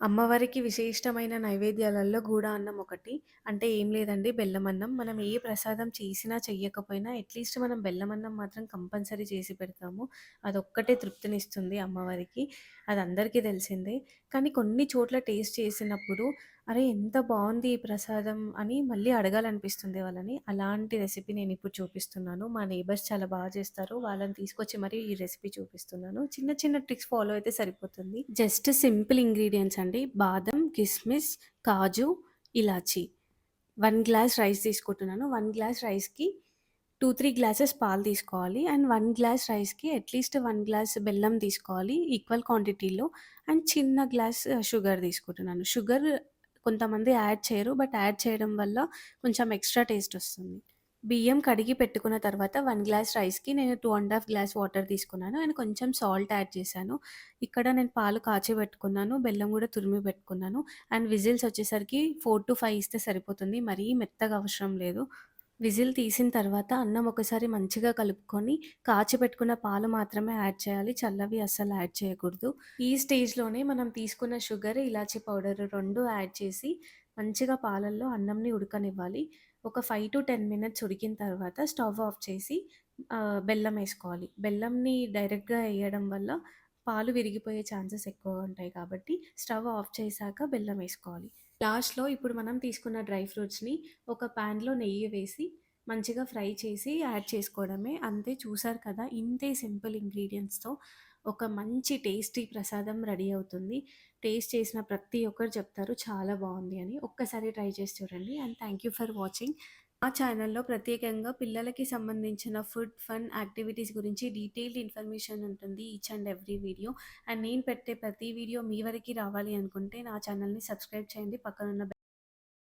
అమ్మవారికి విశిష్టమైన నైవేద్యాలలో గూడ అన్నం ఒకటి. అంటే ఏం లేదండి బెల్లమన్నం. మనం ఏ ప్రసాదం చేసినా, చెయ్యకపోయినా అట్‌లీస్ట్ మనం బెల్లమన్నం మాత్రం కంపల్సరీ చేసి పెడతాము. అదొక్కటే తృప్తినిస్తుంది అమ్మవారికి. అది అందరికీ తెలిసిందే. కానీ కొన్ని చోట్ల టేస్ట్ చేసినప్పుడు, అరే! ఎంత బావుంది ఈ ప్రసాదం అని మళ్ళీ అడగాలనిపిస్తుంది వాళ్ళని. అలాంటి రెసిపీ నేనిప్పుడు చూపిస్తున్నాను. మా నేబర్స్ చాలా బాగా చేస్తారు. వాళ్ళని తీసుకొచ్చి మరీ ఈ రెసిపీ చూపిస్తున్నాను. చిన్న చిన్న ట్రిక్స్ ఫాలో అయితే సరిపోతుంది. జస్ట్ సింపుల్ ఇంగ్రీడియెంట్స్ అండి. బాదం, కిస్మిస్, కాజు, ఇలాచీ. 1 గ్లాస్ రైస్ తీసుకుంటున్నాను. 1 గ్లాస్ రైస్‌కి 2, 3 గ్లాసెస్ పాలు తీసుకోవాలి. అండ్ 1 గ్లాస్ రైస్‌కి అట్‌లీస్ట్ 1 గ్లాస్ బెల్లం తీసుకోవాలి ఈక్వల్ క్వాంటిటీలో. అండ్ చిన్న గ్లాస్ షుగర్ తీసుకుంటున్నాను. షుగర్ కొంతమంది యాడ్ చేయరు. బట్ యాడ్ చేయడం వల్ల కొంచెం ఎక్స్‌ట్రా టేస్ట్ వస్తుంది. బియ్యం కడిగి పెట్టుకున్న తర్వాత వన్ గ్లాస్ రైస్‌కి నేను two and half glass water తీసుకున్నాను. అండ్ కొంచెం సాల్ట్ యాడ్ చేశాను. ఇక్కడ నేను పాలు కాచిపెట్టుకున్నాను. బెల్లం కూడా తురిమి పెట్టుకున్నాను. అండ్ విజిల్స్ వచ్చేసరికి 4-5 ఇస్తే సరిపోతుంది. మరీ మెత్తగా అవసరం లేదు. విజిల్ తీసిన తర్వాత అన్నం ఒకసారి మంచిగా కలుపుకొని, కాచిపెట్టుకున్న పాలు మాత్రమే యాడ్ చేయాలి. చల్లవి అస్సలు యాడ్ చేయకూడదు. ఈ స్టేజ్‌లోనే మనం తీసుకున్న షుగర్, ఇలాచీ పౌడర్ రెండు యాడ్ చేసి మంచిగా పాలల్లో అన్నంని ఉడకనివ్వాలి. ఒక 5-10 మినిట్స్ ఉడికిన తర్వాత స్టవ్ ఆఫ్ చేసి బెల్లం వేసుకోవాలి బెల్లంని డైరెక్ట్‌గా వేయడం వల్ల పాలు విరిగిపోయే ఛాన్సెస్ ఎక్కువగా ఉంటాయి కాబట్టి స్టవ్ ఆఫ్ చేశాక బెల్లం వేసుకోవాలి లాస్ట్‌లో ఇప్పుడు మనం తీసుకున్న డ్రై ఫ్రూట్స్‌ని ఒక పాన్‌లో నెయ్యి వేసి మంచిగా ఫ్రై చేసి యాడ్ చేసుకోవడమే. అంతే చూసారు కదా! ఇంతే సింపుల్ ఇంగ్రీడియంట్స్తో ఒక మంచి టేస్టీ ప్రసాదం రెడీ అవుతుంది. టేస్ట్ చేసిన ప్రతి ఒక్కరు చెప్తారు చాలా బాగుంది అని. ఒక్కసారి ట్రై చేసి చూడండి. And thank you for watching. మా ఛానల్‌లో ప్రత్యేకంగా పిల్లలకి సంబంధించిన ఫుడ్, ఫన్, యాక్టివిటీస్ గురించి డీటెయిల్డ్ ఇన్ఫర్మేషన్ ఉంటుంది each and every video. And నేను పెట్టే ప్రతి వీడియో మీ వరకి రావాలి అనుకుంటే నా ఛానల్‌ని సబ్స్క్రైబ్ చేయండి. పక్కనున్న